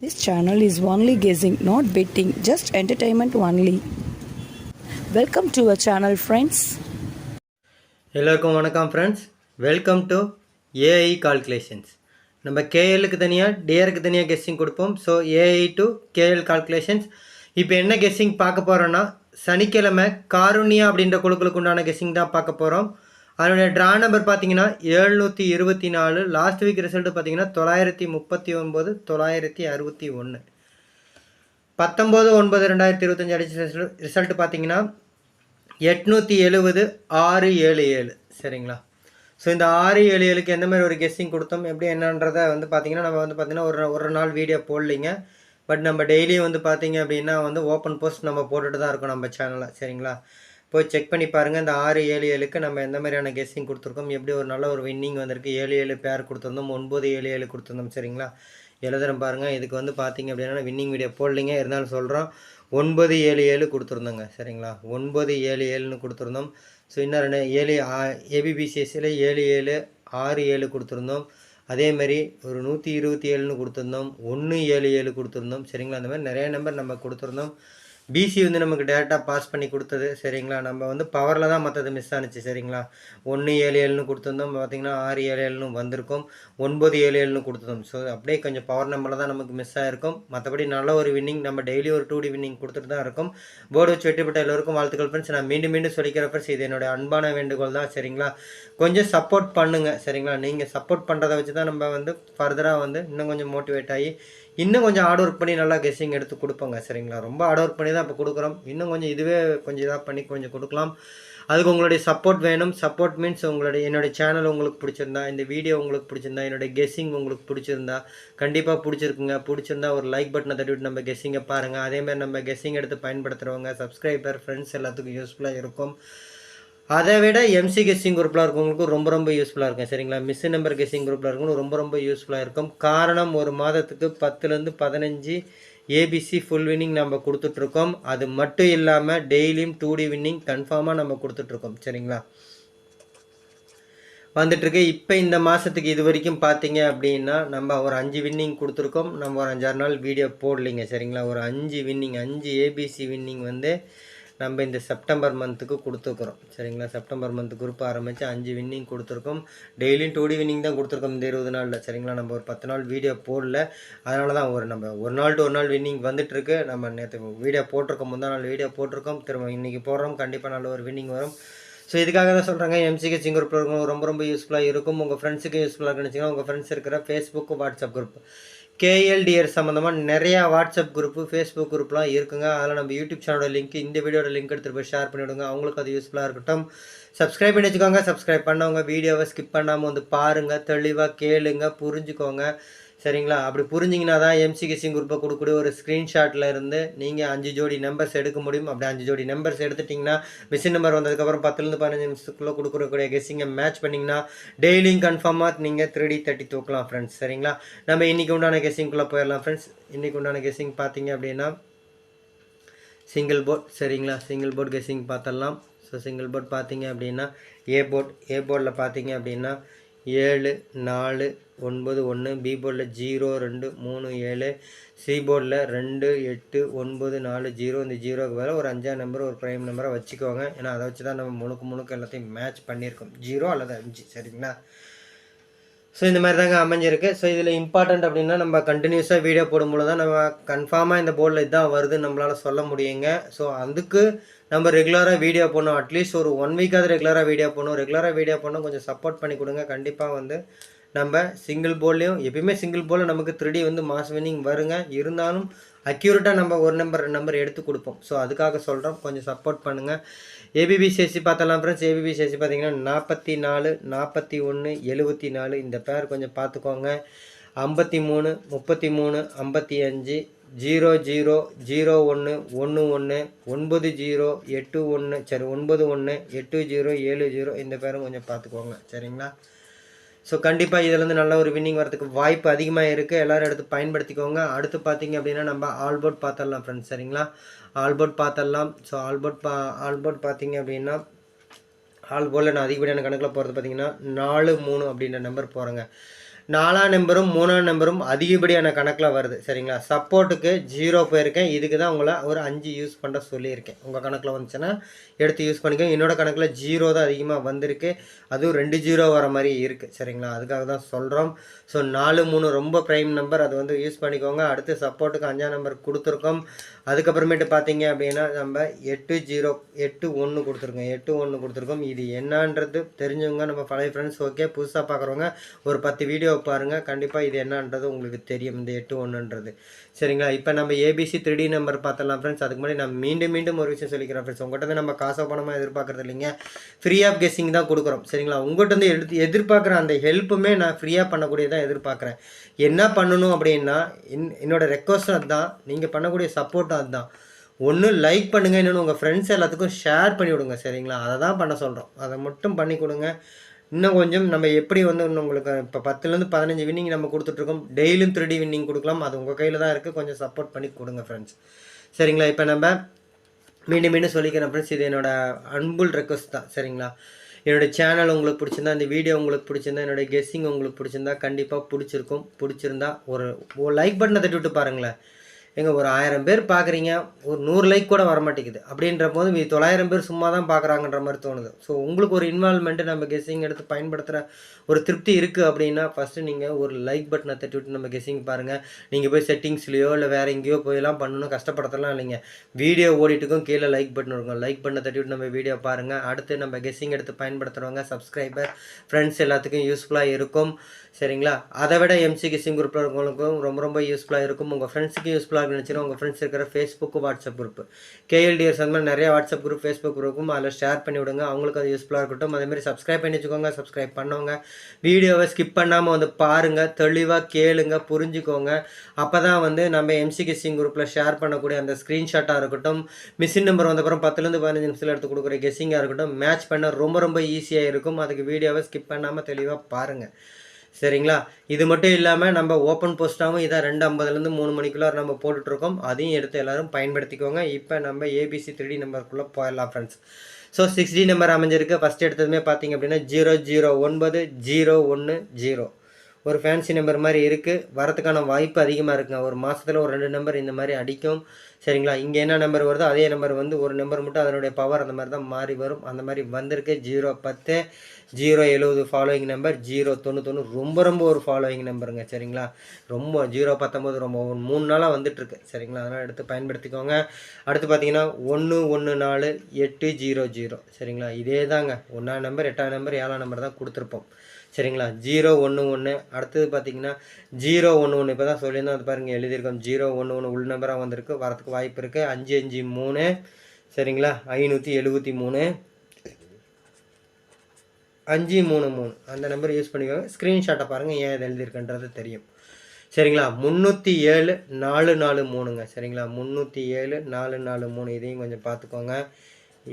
This channel is only guessing, not betting, just entertainment only. Welcome to a channel friends எல்லோருக்கும் வணக்கம் friends welcome to AI calculations நம்ம கேஎலுக்கு தனியாக டிஆருக்கு தனியாக கெஸ்ஸிங் கொடுப்போம். So AI to KL calculations இப்போ என்ன கெஸ்ஸிங் பார்க்க போகிறோன்னா சனிக்கிழமை காருண்யா அப்படின்ற குழுக்களுக்கு உண்டான கெஸ்ஸிங் தான் பார்க்க போகிறோம் அதனுடைய ட்ரா நம்பர் பார்த்தீங்கன்னா ஏழ்நூற்றி இருபத்தி நாலு. லாஸ்ட் வீக் ரிசல்ட்டு பார்த்தீங்கன்னா தொள்ளாயிரத்தி முப்பத்தி ஒன்பது தொள்ளாயிரத்தி அறுபத்தி ஒன்று பத்தொம்போது ஒன்பது ரெண்டாயிரத்தி இருபத்தஞ்சி அடிச்ச ரிசல்ட் பார்த்தீங்கன்னா எட்நூற்றி எழுபது ஆறு ஏழு ஏழு. சரிங்களா? ஸோ இந்த ஆறு ஏழு ஏழுக்கு எந்த மாதிரி ஒரு கெஸ்ஸிங் கொடுத்தோம் எப்படி என்னன்றதை வந்து பார்த்தீங்கன்னா நம்ம வந்து பார்த்தீங்கன்னா ஒரு ஒரு நாள் வீடியோ போடலிங்க. பட் நம்ம டெய்லியும் வந்து பார்த்தீங்க அப்படின்னா வந்து ஓப்பன் போஸ்ட் நம்ம போட்டுட்டு தான் இருக்கோம் நம்ம சேனலில் சரிங்களா? போய் செக் பண்ணி பாருங்கள் இந்த ஆறு ஏழு ஏழுக்கு நம்ம எந்த மாதிரியான கெஸ்ஸிங் கொடுத்துருக்கோம்? எப்படி ஒரு நல்ல ஒரு வின்னிங் வந்திருக்கு? ஏழு ஏழு பேர் கொடுத்துருந்தோம். ஒன்பது ஏழு ஏழு கொடுத்துருந்தோம். சரிங்களா? எழுதுறேன் பாருங்கள் இதுக்கு வந்து பார்த்தீங்க அப்படின்னா வின்னிங் வீடியோ போடலிங்க. இருந்தாலும் சொல்கிறோம் ஒன்பது ஏழு ஏழு கொடுத்துருந்தோங்க. சரிங்களா? ஒன்பது ஏழு ஏழுன்னு கொடுத்துருந்தோம். ஸோ இன்னும் ரெண்டு ஏழு ஏபிபிசிஎஸ்சியில் ஏழு ஏழு ஆறு ஏழு கொடுத்துருந்தோம். அதேமாரி ஒரு நூற்றி இருபத்தி ஏழுன்னு கொடுத்துருந்தோம். ஒன்று ஏழு ஏழு கொடுத்துருந்தோம். சரிங்களா? அந்த மாதிரி நிறைய நம்பர் நம்ம கொடுத்துருந்தோம். பிசி வந்து நமக்கு டேரெக்டாக பாஸ் பண்ணி கொடுத்தது சரிங்களா? நம்ம வந்து பவரில் தான் மற்றது மிஸ் ஆனுச்சு சரிங்களா? ஒன்று ஏழு ஏழுன்னு கொடுத்துருந்தோம். பார்த்தீங்கன்னா ஆறு ஏழு ஏழுன்னு வந்திருக்கும். ஒன்பது ஏழு ஏழுன்னு கொடுத்துருந்தோம். ஸோ அப்படியே கொஞ்சம் பவர் நம்பரில் தான் நமக்கு மிஸ் ஆகிருக்கும் மற்றபடி நல்ல ஒரு வின்னிங் நம்ம டெய்லி ஒரு டூ டி வின்னிங் கொடுத்துட்டு தான் இருக்கும். போர்டு வச்சு வெட்டிப்பட்ட எல்லோருக்கும் வாழ்த்துக்கள் ஃப்ரெண்ட்ஸ் நான் மீண்டும் மீண்டும் சொல்லிக்கிற ஃப்ரெண்ட்ஸ் இது என்னோட அன்பான வேண்டுகோள் தான் சரிங்களா? கொஞ்சம் சப்போர்ட் பண்ணுங்கள் சரிங்களா? நீங்கள் சப்போர்ட் பண்ணுறதை வச்சு தான் நம்ம வந்து ஃபர்தராக வந்து இன்னும் கொஞ்சம் மோட்டிவேட் ஆகி இன்னும் கொஞ்சம் ஹார்ட் ஒர்க் பண்ணி நல்லா கெஸ்ஸிங் எடுத்து கொடுப்போங்க சரிங்களா? ரொம்ப ஹார்ட் ஒர்க் பண்ணி தான் இப்போ கொடுக்குறோம். இன்னும் கொஞ்சம் இதுவே கொஞ்சம் இதாக பண்ணி கொஞ்சம் கொடுக்கலாம். அதுக்கு உங்களுடைய சப்போர்ட் வேணும். சப்போர்ட் மீன்ஸ் உங்களுடைய என்னுடைய சேனல் உங்களுக்கு பிடிச்சிருந்தா இந்த வீடியோ உங்களுக்கு பிடிச்சிருந்தா என்னுடைய கெஸ்ஸிங் உங்களுக்கு பிடிச்சிருந்தா கண்டிப்பாக பிடிச்சிருக்குங்க. பிடிச்சிருந்தா ஒரு லைக் பட்டனை தட்டிவிட்டு நம்ம கெஸ்ஸிங்கை பாருங்கள் அதேமாதிரி நம்ம கெஸ்ஸிங் எடுத்து பயன்படுத்துகிறவங்க சப்ஸ்கிரைபர் ஃப்ரெண்ட்ஸ் எல்லாத்துக்கும் யூஸ்ஃபுல்லாக இருக்கும். அதை விட எம்சி கெஸ்ஸிங் குரூப்பில் இருக்கவங்களுக்கு ரொம்ப ரொம்ப யூஸ்ஃபுல்லாக இருக்கும். சரிங்களா? மிஸ் நம்பர் கெஸ்ஸிங் குரூப்பில் இருக்கவங்களுக்கு ரொம்ப ரொம்ப யூஸ்ஃபுல்லாக இருக்கும். காரணம் ஒரு மாதத்துக்கு பத்துலேருந்து பதினஞ்சு ஏபிசி ஃபுல் வின்னிங் நம்ம கொடுத்துட்ருக்கோம். அது மட்டும் இல்லாமல் டெய்லியும் டூ டி வின்னிங் கன்ஃபார்மாக நம்ம கொடுத்துட்ருக்கோம். சரிங்களா? வந்துட்டுருக்கு இப்போ இந்த மாதத்துக்கு இது வரைக்கும் பார்த்தீங்க அப்படின்னா நம்ம ஒரு அஞ்சு வின்னிங் கொடுத்துருக்கோம். நம்ம ஒரு அஞ்சாறு நாள் வீடியோ போடலைங்க. சரிங்களா? ஒரு அஞ்சு வின்னிங் அஞ்சு ஏபிசி வின்னிங் வந்து நம்ம இந்த செப்டம்பர் மந்த்துக்கு கொடுத்துருக்குறோம். சரிங்களா? செப்டம்பர் மந்த் குரூப் ஆரம்பித்து அஞ்சு வின்னிங் கொடுத்துருக்கோம். டெய்லியும் டூ டி வின்னிங் தான் கொடுத்துருக்கோம் இந்த இருபது நாளில். சரிங்களா? நம்ம ஒரு பத்து நாள் வீடியோ போடல. அதனால தான் ஒரு நம்ம ஒரு நாள் டு ஒரு நாள் வின்னிங் வந்துட்டுருக்கு. நம்ம நேற்று வீடியோ போட்டிருக்கோம். முந்தா நாள் வீடியோ போட்டிருக்கோம். திரும்ப இன்றைக்கி போடுறோம். கண்டிப்பாக நல்ல ஒரு வின்னிங் வரும். ஸோ இதுக்காக தான் சொல்கிறாங்க எம்சிகே சிங் குரூப்பில் இருக்கும் ரொம்ப ரொம்ப யூஸ்ஃபுல்லாக இருக்கும். உங்கள் ஃப்ரெண்ட்ஸுக்கு யூஸ்ஃபுல்லாக இருக்குன்னு உங்கள் ஃப்ரெண்ட்ஸ் இருக்கிற ஃபேஸ்புக்கு வாட்ஸ்அப் குரூப் கேஎல்டிஆர் சம்மந்தமாக நிறையா வாட்ஸ்அப் குரூப்பு ஃபேஸ்புக் குரூப்லாம் இருக்குங்க. அதில் நம்ம யூடியூப் சேனலோட லிங்க் இந்த வீடியோட லிங்க் எடுத்துகிட்டு போய் ஷேர் பண்ணிவிடுங்க அவங்களுக்கு அது யூஸ்ஃபுல்லாக இருக்கட்டும். சப்ஸ்கிரைப் பண்ணி வச்சுக்கோங்க. சப்ஸ்கிரைப் பண்ணவங்க வீடியோவை ஸ்கிப் பண்ணாமல் வந்து பாருங்கள் தெளிவாக கேளுங்க. புரிஞ்சுக்கோங்க. சரிங்களா? அப்படி புரிஞ்சிங்கன்னா தான் எம்சி கெஸிங் குரூப்பை கொடுக்கக்கூடிய ஒரு ஸ்க்ரீன்ஷாட்டில் இருந்து நீங்கள் அஞ்சு ஜோடி நம்பர்ஸ் எடுக்க முடியும். அப்படி அஞ்சு ஜோடி நம்பர்ஸ் எடுத்துட்டிங்கன்னா மிஷின் நம்பர் வந்ததுக்கப்புறம் பத்துலேருந்து பதினஞ்சு நிமிஷத்துக்குள்ளே கொடுக்கக்கூடிய கெஸ்ஸிங்கை மேட்ச் பண்ணிங்கன்னா டெய்லியும் கன்ஃபார்மாக நீங்கள் த்ரீ டி தேர்ட்டி தூக்கலாம் ஃப்ரெண்ட்ஸ் சரிங்களா? நம்ம இன்றைக்கி உண்டான கெஸிங்குள்ளே போயிடலாம் ஃப்ரெண்ட்ஸ் இன்றைக்கி உண்டான கெஸிங் பார்த்தீங்க அப்படின்னா சிங்கிள் போர்ட் சரிங்களா? சிங்கிள் போர்ட் கெஸ்ஸிங் பார்த்துடலாம் ஸோ சிங்கிள் போர்ட் பார்த்தீங்க அப்படின்னா ஏ போர்ட் ஏ போர்டில் பார்த்தீங்க அப்படின்னா ஏழு நாலு ஒன்பது ஒன்று பி போர்டில் ஜீரோ ரெண்டு மூணு ஏழு சி போர்டில் ரெண்டு எட்டு ஒன்பது நாலு ஜீரோ இந்த ஜீரோக்கு வேறு ஒரு அஞ்சாம் நம்பர் ஒரு ப்ரைம் நம்பரை வச்சுக்கோங்க. ஏன்னா அதை வச்சு தான் நம்ம முழுக்க முழுக்க எல்லாத்தையும் மேட்ச் பண்ணியிருக்கோம். ஜீரோ அல்லது அஞ்சு சரிங்களா? ஸோ இந்த மாதிரி தாங்க அமைஞ்சிருக்கு. ஸோ இதில் இம்பார்ட்டண்ட் அப்படின்னா நம்ம கண்டினியூஸாக வீடியோ போடும்போது தான் நம்ம கன்ஃபார்மாக இந்த போர்டில் இதுதான் வருதுன்னு நம்மளால் சொல்ல முடியுங்க. ஸோ அதுக்கு நம்ம ரெகுலராக வீடியோ போடணும். அட்லீஸ்ட் ஒரு ஒன் வீக்காவது ரெகுலராக வீடியோ போடணும். ரெகுலராக வீடியோ போடணும். கொஞ்சம் சப்போர்ட் பண்ணி கொடுங்க. கண்டிப்பாக வந்து நம்ம சிங்கிள் போல்லையும் எப்பயுமே சிங்கிள் போலில் நமக்கு த்ரீடி வந்து மாஸ் வின்னிங் வருங்க. இருந்தாலும் அக்யூரேட்டாக நம்ம ஒரு நம்பர் ரெண்டு நம்பர் எடுத்து கொடுப்போம். ஸோ அதுக்காக சொல்கிறோம் கொஞ்சம் சப்போர்ட் பண்ணுங்கள் ஏபிபி சேசி பார்த்தலாம் ஃப்ரெண்ட்ஸ் ஏபிபி சேசி பார்த்தீங்கன்னா நாற்பத்தி நாலு நாற்பத்தி ஒன்று எழுபத்தி நாலு. இந்த பேர் கொஞ்சம் பார்த்துக்கோங்க. ஐம்பத்தி மூணு முப்பத்தி மூணு ஐம்பத்தி அஞ்சு ஜீரோ ஜீரோ ஜீரோ ஒன்று ஒன்று ஒன்று ஒன்பது ஜீரோ எட்டு ஒன்று சரி ஒன்பது ஒன்று எட்டு ஜீரோ ஏழு ஜீரோ. இந்த பேரும் கொஞ்சம் பார்த்துக்கோங்க. சரிங்களா? ஸோ கண்டிப்பாக இதுலேருந்து நல்ல ஒரு வின்னிங் வரதுக்கு வாய்ப்பு அதிகமாக இருக்குது எல்லோரும் எடுத்து பயன்படுத்திக்கோங்க. அடுத்து பார்த்தீங்க அப்படின்னா நம்ம ஆல்போர்ட் பார்த்துடலாம் ஃப்ரெண்ட்ஸ் சரிங்களா? ஆல்போர்ட் பார்த்துடலாம் ஸோ ஆல்போர்ட் பா ஆல்போர்ட் பார்த்தீங்க அப்படின்னா ஆல்போர்டில் நான் அதிகப்படியான கணக்கில் போகிறது பார்த்தீங்கன்னா நாலு மூணு அப்படின்ற நம்பர் போகிறேங்க நாலாம் நம்பரும் மூணாம் நம்பரும் அதிகப்படியான கணக்கில் வருது. சரிங்களா? சப்போர்ட்டுக்கு ஜீரோ போயிருக்கேன். இதுக்கு தான் உங்களை ஒரு அஞ்சு யூஸ் பண்ண சொல்லியிருக்கேன். உங்கள் கணக்கில் வந்துச்சுன்னா எடுத்து யூஸ் பண்ணிக்கோங்க. என்னோட கணக்கில் ஜீரோ தான் அதிகமாக வந்திருக்கு. அதுவும் ரெண்டு ஜீரோ வர மாதிரி இருக்குது சரிங்களா? அதுக்காக தான் சொல்கிறோம் ஸோ நாலு மூணு ரொம்ப ப்ரைம் நம்பர் அது வந்து யூஸ் பண்ணிக்கோங்க. அடுத்து சப்போர்ட்டுக்கு அஞ்சாம் நம்பர் கொடுத்துருக்கோம். அதுக்கப்புறமேட்டு பார்த்தீங்க அப்படின்னா நம்ம எட்டு ஜீரோ எட்டு ஒன்று கொடுத்துருக்கோம். எட்டு ஒன்று கொடுத்துருக்கோம். இது என்னன்றது தெரிஞ்சவங்க நம்ம பழைய ஃப்ரெண்ட்ஸ் ஓகே புதுசாக பார்க்குறவங்க ஒரு பத்து வீடியோ பாருங்கள் கண்டிப்பாக இது என்னன்றது உங்களுக்கு தெரியும். இந்த எட்டு ஒன்றுன்றது சரிங்களா? இப்போ நம்ம ஏபிசி த்ரீ நம்பர் பார்த்தலாம் ஃப்ரெண்ட்ஸ் அதுக்கு முன்னாடி நான் மீண்டும் மீண்டும் ஒரு விஷயம் சொல்லிக்கிறேன் ஃப்ரெண்ட்ஸ் உங்கள்கிட்ட நம்ம காசோ பணமாக எதிர்பார்க்குறது இல்லைங்க. ஃப்ரீ ஆஃப் கெஸ்ஸிங் தான் கொடுக்குறோம். சரிங்களா? உங்கள்கிட்ட வந்து எடுத்து எதிர்பார்க்குற அந்த ஹெல்ப்புமே நான் ஃப்ரீயாக பண்ணக்கூடியதான் எதிர்பார்க்குறேன். என்ன பண்ணணும் அப்படின்னா என் என்னோட ரெக்வஸ்ட் அதுதான். நீங்கள் பண்ணக்கூடிய சப்போர்ட்டும் அதுதான். ஒன்று லைக் பண்ணுங்கள் இன்னொன்று உங்கள் ஃப்ரெண்ட்ஸ் எல்லாத்துக்கும் ஷேர் பண்ணி விடுங்க. சரிங்களா? அதை தான் பண்ண சொல்கிறோம் அதை மட்டும் பண்ணி கொடுங்க. இன்னும் கொஞ்சம் நம்ம எப்படி வந்து இன்னும் உங்களுக்கு இப்போ பத்துலேருந்து பதினஞ்சு வின்னிங் நம்ம கொடுத்துட்ருக்கோம். டெய்லியும் த்ரீ வின்னிங் கொடுக்கலாம். அது உங்கள் கையில் தான் இருக்குது கொஞ்சம் சப்போர்ட் பண்ணி கொடுங்க ஃப்ரெண்ட்ஸ் சரிங்களா? இப்போ நம்ம மீண்டும் மீண்டும் சொல்லிக்கிறேன் ஃப்ரெண்ட்ஸ் இது என்னோடய அன்புல் ரெக்வஸ்ட் தான். சரிங்களா? என்னோடய சேனல் உங்களுக்கு பிடிச்சிருந்தா இந்த வீடியோ உங்களுக்கு பிடிச்சிருந்தா என்னோடய கெஸ்ஸிங் உங்களுக்கு பிடிச்சிருந்தா கண்டிப்பாக பிடிச்சிருக்கும். பிடிச்சிருந்தா ஒரு ஒரு லைக் பட்டனை தட்டி விட்டு பாருங்களேன். எங்கள் ஒரு ஆயிரம் பேர் பார்க்குறீங்க ஒரு நூறு லைக் கூட வரமாட்டேங்குது. அப்படின்ற போது மீ தொள்ளாயிரம் பேர் சும்மா தான் பார்க்குறாங்கன்ற மாதிரி தோணுது. ஸோ உங்களுக்கு ஒரு இன்வால்மெண்ட்டு நம்ம கெஸ்ஸிங் எடுத்து பயன்படுத்துகிற ஒரு திருப்தி இருக்குது அப்படின்னா ஃபஸ்ட்டு நீங்கள் ஒரு லைக் பட்டனை தட்டி விட்டு நம்ம கெஸ்ஸிங் பாருங்கள் நீங்கள் போய் செட்டிங்ஸ்லையோ இல்லை வேறு எங்கேயோ போயெல்லாம் பண்ணணும் கஷ்டப்படுத்தலாம் இல்லைங்க. வீடியோ ஓடிட்டுக்கும் கீழே லைக் பட்டன் இருக்கும். லைக் பட்டனை தட்டி விட்டு நம்ம வீடியோ பாருங்கள் அடுத்து நம்ம கெஸ்ஸிங் எடுத்து பயன்படுத்துகிறவங்க சப்ஸ்கிரைபர் ஃப்ரெண்ட்ஸ் எல்லாத்துக்கும் யூஸ்ஃபுல்லாக இருக்கும். சரிங்களா? அதை விட எம்சி கெஸ்ஸிங் குரூப்பில் இருக்கவங்களுக்கும் ரொம்ப ரொம்ப யூஸ்ஃபுல்லாக இருக்கும். உங்கள் ஃப்ரெண்ட்ஸுக்கு யூஸ்ஃபுல்லாக நினச்சினா உங்கள் ஃப்ரெண்ட்ஸ் இருக்கிற ஃபேஸ்புக்கு வாட்ஸ்அப் குரூப் கேஎல்டிஎஸ் அந்த மாதிரி நிறைய வாட்ஸ்அப் குரூப் ஃபேஸ்புக் குரூப்பும் அதில் ஷேர் பண்ணி விடுங்க. அவங்களுக்கு அது யூஸ்ஃபுல்லாக இருக்கட்டும். அதேமாதிரி சப்ஸ்கிரைப் பண்ணி வச்சுக்கோங்க. சப்ஸ்கிரைப் பண்ணவங்க வீடியோவை ஸ்கிப் பண்ணாமல் வந்து பாருங்கள் தெளிவாக கேளுங்க புரிஞ்சுக்கோங்க. அப்போ தான் வந்து நம்ம எம்சி கெஸ்ஸிங் குரூப்பில் ஷேர் பண்ணக்கூடிய அந்த ஸ்க்ரீன்ஷாட்டாக இருக்கட்டும். மிஷின் நம்பர் வந்தப்புறம் பத்துலேருந்து பதினஞ்சு நிமிஷத்தில் எடுத்து கொடுக்குற கெஸ்ஸிங்காக இருக்கட்டும். மேட்ச் பண்ண ரொம்ப ரொம்ப ஈஸியாக இருக்கும். அதுக்கு வீடியோவை ஸ்கிப் பண்ணாமல் தெளிவாக பாருங்கள் சரிங்களா? இது மட்டும் இல்லாமல் நம்ம ஓப்பன் போஸ்ட்டாகவும் இதை ரெண்டு ஐம்பதுலேருந்து மூணு மணிக்குள்ளே நம்ம போட்டுட்ருக்கோம். அதையும் எடுத்து எல்லோரும் பயன்படுத்திக்கோங்க. இப்போ நம்ம ஏபிசி த்ரீ நம்பருக்குள்ளே போயிடலாம் friends so six D number அமைஞ்சிருக்கு. ஃபஸ்ட் எடுத்ததுமே பார்த்தீங்க அப்படின்னா ஜீரோ ஜீரோ ஒன்பது ஜீரோ ஒன்று ஜீரோ ஒரு ஃபேன்சி நம்பர் மாதிரி இருக்குது வரத்துக்கான வாய்ப்பு அதிகமாக இருக்குங்க. ஒரு மாதத்தில் ஒரு ரெண்டு நம்பர் இந்த மாதிரி அடிக்கும். சரிங்களா? இங்கே என்ன நம்பர் வருதோ அதே நம்பர் வந்து ஒரு நம்பர் மட்டும் அதனுடைய பவர் அந்த மாதிரி தான் மாறி வரும். அந்த மாதிரி வந்திருக்கு. ஜீரோ பத்து ஜீரோ எழுபது ஃபாலோயிங் நம்பர் ஜீரோ தொண்ணூத்தொன்று ரொம்ப ரொம்ப ஒரு ஃபாலோயிங் நம்பருங்க சரிங்களா? ரொம்ப ஜீரோ பத்தொம்போது ரொம்ப. ஒரு மூணு நாளாக வந்துட்டுருக்கு. சரிங்களா? அதனால் எடுத்து பயன்படுத்திக்கோங்க. அடுத்து பார்த்தீங்கன்னா ஒன்று ஒன்று நாலு எட்டு ஜீரோ ஜீரோ சரிங்களா? இதே தாங்க ஒன்றாம் நம்பர் எட்டாம் நம்பர் ஏழாம் நம்பர் தான் கொடுத்துருப்போம். சரிங்களா? ஜீரோ ஒன்று ஒன்று அடுத்தது பார்த்தீங்கன்னா ஜீரோ ஒன்று ஒன்று இப்போ தான் சொல்லியிருந்தோம். அது பாருங்கள் எழுதியிருக்கோம். ஜீரோ ஒன்று ஒன்று உள் நம்பராக வந்திருக்கு. வரத்துக்கு வாய்ப்பு இருக்குது அஞ்சு அஞ்சு மூணு. சரிங்களா? ஐநூற்றி எழுபத்தி மூணு. அஞ்சு மூணு மூணு. அந்த நம்பர் யூஸ் பண்ணிக்கோங்க. ஸ்க்ரீன்ஷாட்டை பாருங்கள் ஏன் இது எழுதியிருக்கன்றது தெரியும். சரிங்களா? முந்நூற்றி ஏழு நாலு நாலு மூணுங்க. சரிங்களா? முந்நூற்றி ஏழு நாலு நாலு மூணு. இதையும் கொஞ்சம் பார்த்துக்கோங்க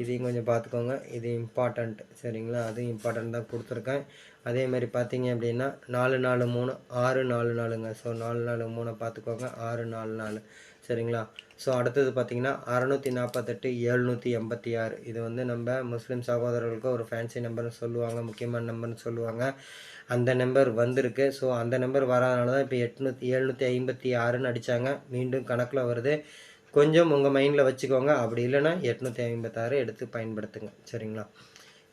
இதையும் கொஞ்சம் பார்த்துக்கோங்க இது இம்பார்ட்டண்ட் சரிங்களா? அதுவும் இம்பார்ட்டண்ட் தான் கொடுத்துருக்கேன். அதே மாதிரி பார்த்தீங்க அப்படின்னா நாலு நாலு மூணு ஆறு நாலு நாலுங்க. ஸோ நாலு நாலு மூணை பார்த்துக்கோங்க. ஆறு நாலு நாலு. சரிங்களா? ஸோ அடுத்தது பார்த்தீங்கன்னா அறநூற்றி நாற்பத்தெட்டு எழுநூற்றி எண்பத்தி ஆறு. இது வந்து நம்ம முஸ்லீம் சகோதரர்களுக்கு ஒரு ஃபேன்சி நம்பர்னு சொல்லுவாங்க முக்கியமான நம்பர்னு சொல்லுவாங்க. அந்த நம்பர் வந்திருக்கு. ஸோ அந்த நம்பர் வராதனால தான் இப்போ எட்நூற்றி எழுநூற்றி ஐம்பத்தி ஆறுன்னு அடித்தாங்க மீண்டும் கணக்கில் வருது. கொஞ்சம் உங்கள் மைண்டில் வச்சுக்கோங்க. அப்படி இல்லைன்னா எட்நூற்றி ஐம்பத்தாறு எடுத்து பயன்படுத்துங்க. சரிங்களா?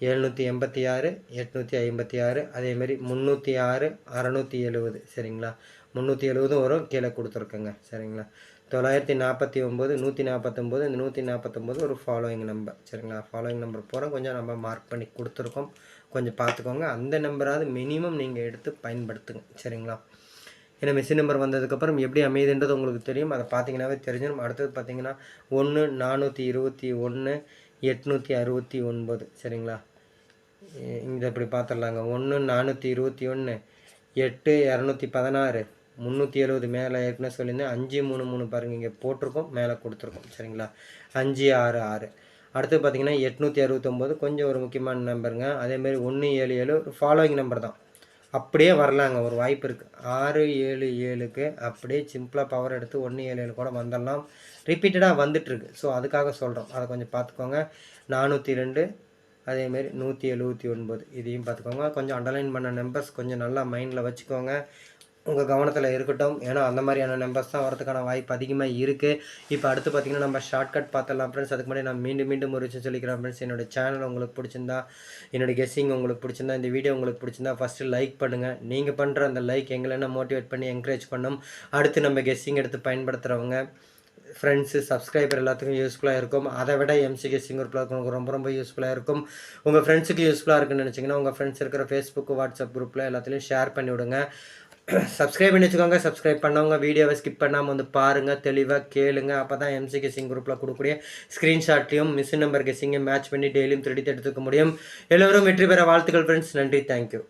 எழுநூற்றி எண்பத்தி ஆறு எட்நூற்றி ஐம்பத்தி ஆறு அதேமாரி முந்நூற்றி ஆறு அறநூற்றி எழுபது சரிங்களா? முந்நூற்றி எழுபதும் வரும். கீழே கொடுத்துருக்கோங்க. சரிங்களா? தொள்ளாயிரத்தி நாற்பத்தி ஒம்பது நூற்றி நாற்பத்தொம்போது இந்த நூற்றி நாற்பத்தொம்போது ஒரு ஃபாலோயிங் நம்பர் சரிங்களா? ஃபாலோயிங் நம்பர் போகிறோம் கொஞ்சம் நம்ம மார்க் பண்ணி கொடுத்துருக்கோம். கொஞ்சம் பார்த்துக்கோங்க. அந்த நம்பராவது மினிமம் நீங்கள் எடுத்து பயன்படுத்துங்க. சரிங்களா? ஏன்னா மிஷின் நம்பர் வந்ததுக்கப்புறம் எப்படி அமையுதுன்றது உங்களுக்கு தெரியும். அதை பார்த்தீங்கன்னாவே தெரிஞ்சிடும். அடுத்தது பார்த்தீங்கன்னா ஒன்று நானூற்றி இருபத்தி ஒன்று எட்நூற்றி அறுபத்தி ஒன்பது. சரிங்களா? இதை இப்படி பார்த்துடலாங்க. ஒன்று நானூற்றி இருபத்தி ஒன்று எட்டு இரநூத்தி பதினாறு முந்நூற்றி எழுபது மேலே ஏற்கனவே சொல்லியிருந்தேன். அஞ்சு மூணு மூணு பாருங்கள் இங்கே போட்டிருக்கோம் மேலே கொடுத்துருக்கோம் சரிங்களா? அஞ்சு ஆறு ஆறு. அடுத்து பார்த்தீங்கன்னா எட்நூற்றி அறுபத்தொம்போது கொஞ்சம் ஒரு முக்கியமான நம்பருங்க. அதேமாரி ஒன்று ஏழு ஏழு ஒரு ஃபாலோயிங் நம்பர் தான். அப்படியே வரலாங்க ஒரு வாய்ப்பு இருக்குது ஆறு ஏழு ஏழுக்கு அப்படியே சிம்பிளாக பவர் எடுத்து ஒன்று ஏழு ஏழு கூட வந்துடலாம். ரிப்பீட்டடாக வந்துட்டுருக்கு. ஸோ அதுக்காக சொல்கிறோம் அதை கொஞ்சம் பார்த்துக்கோங்க. நானூற்றி ரெண்டு அதேமாரி நூற்றி எழுபத்தி ஒன்பது. இதையும் பார்த்துக்கோங்க. கொஞ்சம் அண்டர்லைன் பண்ண நம்பர்ஸ் கொஞ்சம் நல்லா மைண்டில் வச்சுக்கோங்க. உங்கள் கவனத்தில் இருக்கட்டும். ஏன்னா அந்த மாதிரியான நம்பர்ஸ் தான் வரதுக்கான வாய்ப்பு அதிகமாக இருக்குது இப்போ அடுத்து பார்த்தீங்கன்னா நம்ம ஷார்ட்கட் பார்த்துடலாம் ஃப்ரெண்ட்ஸ் அதுக்கு முன்னாடி நான் மீண்டும் மீண்டும் ஒரு விஷயம் சொல்லிக்கிறேன் ஃப்ரெண்ட்ஸ் என்னோட சேனல் உங்களுக்கு பிடிச்சிருந்தா என்னோட கெஸ்ஸிங் உங்களுக்கு பிடிச்சிருந்தா இந்த வீடியோ உங்களுக்கு பிடிச்சிருந்தா ஃபஸ்ட்டு லைக் பண்ணுங்கள் நீங்கள் பண்ணுற அந்த லைக் எங்களை என்ன மோட்டிவேட் பண்ணி என்கரேஜ் பண்ணும்? அடுத்து நம்ம கெஸ்ஸிங் எடுத்து பயன்படுத்துகிறவங்க ஃப்ரெண்ட்ஸு சப்ஸ்கிரைபர் எல்லாத்துக்கும் யூஸ்ஃபுல்லாக இருக்கும். அதை விட எம்சிகே சிங்கர் குரூப்பில் ரொம்ப ரொம்ப யூஸ்ஃபுல்லாக இருக்கும். உங்கள் ஃப்ரெண்ட்ஸுக்கு யூஸ்ஃபுல்லாக இருக்குன்னு நினச்சிங்கன்னா உங்கள் ஃப்ரெண்ட்ஸ் இருக்கிற ஃபேஸ்புக் வாட்ஸ்அப் குரூப்பில் எல்லாத்துலேயும் ஷேர் பண்ணி விடுங்க சப்ஸ்கிரைப் பண்ணி வச்சுக்கோங்க. சப்ஸ்கிரைப் பண்ணவங்க வீடியோவை ஸ்கிப் பண்ணாமல் வந்து பாருங்கள் தெளிவாக கேளுங்க. அப்போ தான் எம்சி சிங் குரூப்பில் கொடுக்கக்கூடிய ஸ்க்ரீன்ஷாட்லையும் மிஷின் நம்பர் கெஸிங்கையும் மேட்ச் பண்ணி டெய்லியும் திருடி எடுத்துக்க முடியும். எல்லோரும் வெற்றி பெற வாழ்த்துக்கள் ஃப்ரெண்ட்ஸ் நன்றி. தேங்க்யூ